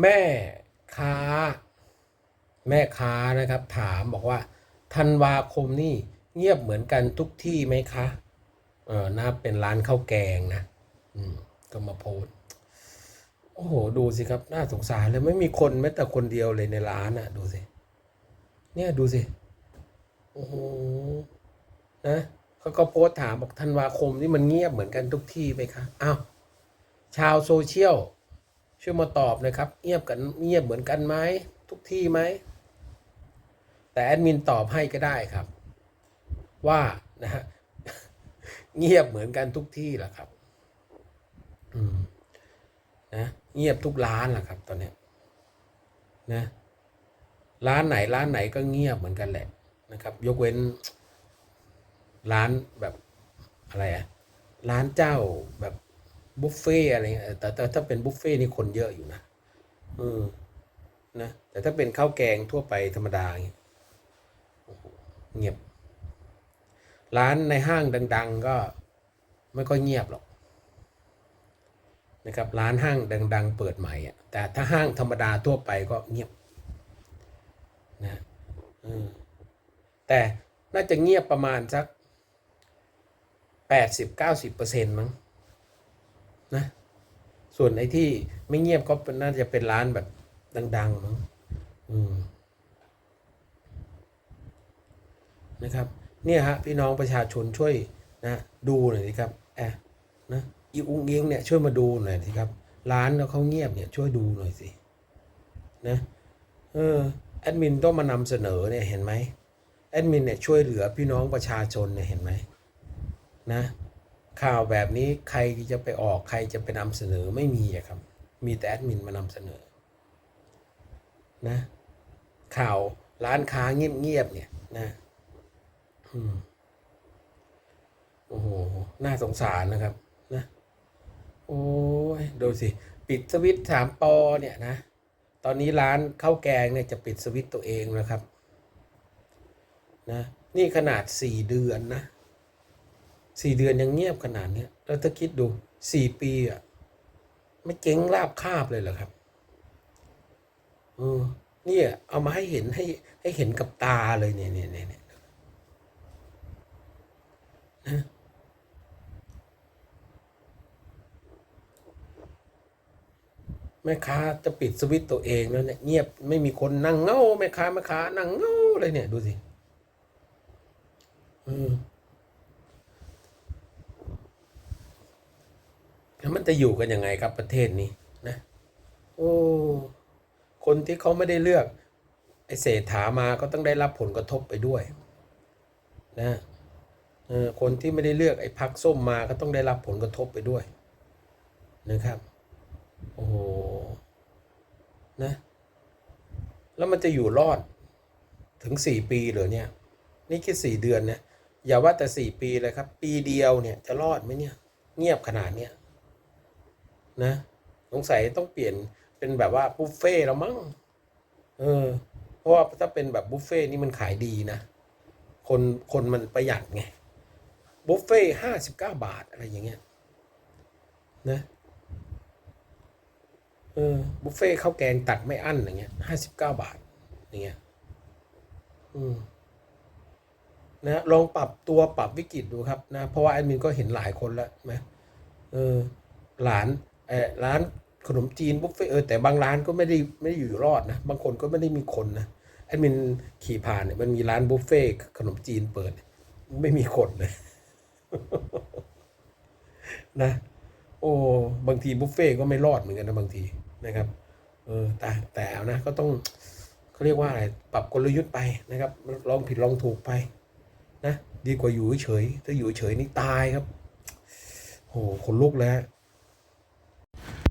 แม่ค้า แม่ค้านะครับ ถามบอกว่าธันวาคมนี่เงียบเหมือนกันทุกที่ไหมคะเออน่าเป็นร้านข้าวแกงนะอืมก็มาโพสโอ้โห ดูสิครับ น่าสงสารเลยไม่มีคนแม้แต่คนเดียวเลยในร้านอะ ดูสิ เนี่ยดูสิ โอ้โห นะเขาก็โพสถามบอกธันวาคมนี่มันเงียบเหมือนกันทุกที่ไหมคะ อ้าว ชาวโซเชียล ช่วยมาตอบนะครับ เงียบกันเงียบเหมือนกันไหมทุกที่ไหม แต่แอดมินตอบให้ก็ได้ครับ ว่านะฮะเงียบเหมือนกันทุกที่แหละครับ อืมนะเงียบทุกร้านแหละครับ ตอนเนี้ยนะร้านไหนร้านไหนก็เงียบเหมือนกันแหละนะครับ ยกเว้น ร้านแบบอะไรอะร้านเจ้าแบบ บุฟเฟ่อะไรเงี้ยแต่แต่ถ้าเป็นบุฟเฟ่นี่คนเยอะอยู่นะเออนะแต่ถ้าเป็นข้าวแกงทั่วไปธรรมดาเงี้ยเงียบ ร้านในห้างดัง ๆ ก็ไม่ค่อยเงียบหรอกนะครับร้านห้างดัง ๆ เปิดใหม่อะแต่ถ้าห้างธรรมดาทั่วไปก็เงียบนะแต่น่าจะเงียบประมาณสักแปดสิบเก้าสิบเปอร์เซ็นต์มั้ง นะส่วนไอ้ที่ไม่เงียบก็น่าจะเป็นร้านแบบดังๆมั้งอืมนะครับ เนี่ยฮะพี่น้องประชาชนช่วยนะดูหน่อยสิครับแอะนะอีอุ้งอิงเนี่ยช่วยมาดูหน่อยสิครับ ร้านแล้วเขาเงียบเนี่ยช่วยดูหน่อยสินะเออแอดมินต้องมานำเสนอเนี่ยเห็นไหมแอดมินเนี่ยช่วยเหลือพี่น้องประชาชนเนี่ยเห็นไหมนะ ข่าวแบบนี้ใครจะไปออกใครจะไปนำเสนอไม่มีอะครับ มีแต่แอดมินมานำเสนอนะ ข่าวร้านค้าเงียบๆเนี่ยนะอืมโอ้โห น่าสงสารนะครับ นะ โอ้ย ดูสิ ปิดสวิตช์สามปอเนี่ยนะ ตอนนี้ร้านข้าวแกงเนี่ยจะปิดสวิตตัวเองนะครับ นะ นี่ขนาดสี่เดือนนะ สี่เดือนยังเงียบขนาดนี้แล้วถ้าคิดดูสี่ปีอะไม่เจ๊งราบคาบเลยเหรอครับเออเนี่ยเอามาให้เห็นให้ให้เห็นกับตาเลยเนี่ยเนี่ยเนี่ยเนี่ยนะแม่ค้าจะปิดสวิตตัวเองแล้วเนี่ยเงียบไม่มีคนนั่งเงาแม่ค้าแม่ค้านั่งเงาเลยเนี่ยดูสิเออแล้ว มันจะอยู่กันยังไงครับประเทศนี้นะ โอ้คนที่เขาไม่ได้เลือกไอเศรษฐามาก็ต้องได้รับผลกระทบไปด้วย นะเออคนที่ไม่ได้เลือกไอ้พักส้มมาก็ต้องได้รับผลกระทบไปด้วย นะครับ โอ้โหนะ แล้วมันจะอยู่รอดถึงสี่ปีเหรอเนี่ย นี่แค่สี่เดือนเนี่ยอย่าว่าแต่สี่ปีเลยครับ ปีเดียวเนี่ยจะรอดไหมเนี่ย เงียบขนาดเนี้ย นะสงสัยต้องเปลี่ยนเป็นแบบว่าบุฟเฟ่แล้วมั้งเออ เพราะว่าถ้าเป็นแบบบุฟเฟ่นี่มันขายดีนะ คนคนมันประหยัดไงบุฟเฟ่ห้าสิบเก้าบาทอะไรอย่างเงี้ยนะเออบุฟเฟ่ข้าวแกงตักไม่อั้นอย่างเงี้ยห้าสิบเก้าบาทอย่างเงี้ยอืมนะลองปรับตัวปรับวิกฤตดูครับนะเพราะว่าแอดมินก็เห็นหลายคนแล้วนะเออหลาน ร้านขนมจีนบุฟเฟ่เออแต่บางร้านก็ไม่ได้ไม่ได้อยู่รอดนะบางคนก็ไม่ได้มีคนนะแอดมินขี่ผ่านเนี่ยมันมีร้านบุฟเฟ่ขนมจีนเปิด ไม่มีคนเลยนะ โอ้บางทีบุฟเฟ่ก็ไม่รอดเหมือนกันนะบางทีนะครับ เออแต่แต่นะก็ต้องเขาเรียกว่าอะไรปรับกลยุทธ์ไปนะครับ ลองผิดลองถูกไป นะดีกว่าอยู่เฉยถ้าอยู่เฉยนี่ตายครับโอ้ขนลุกแล้ว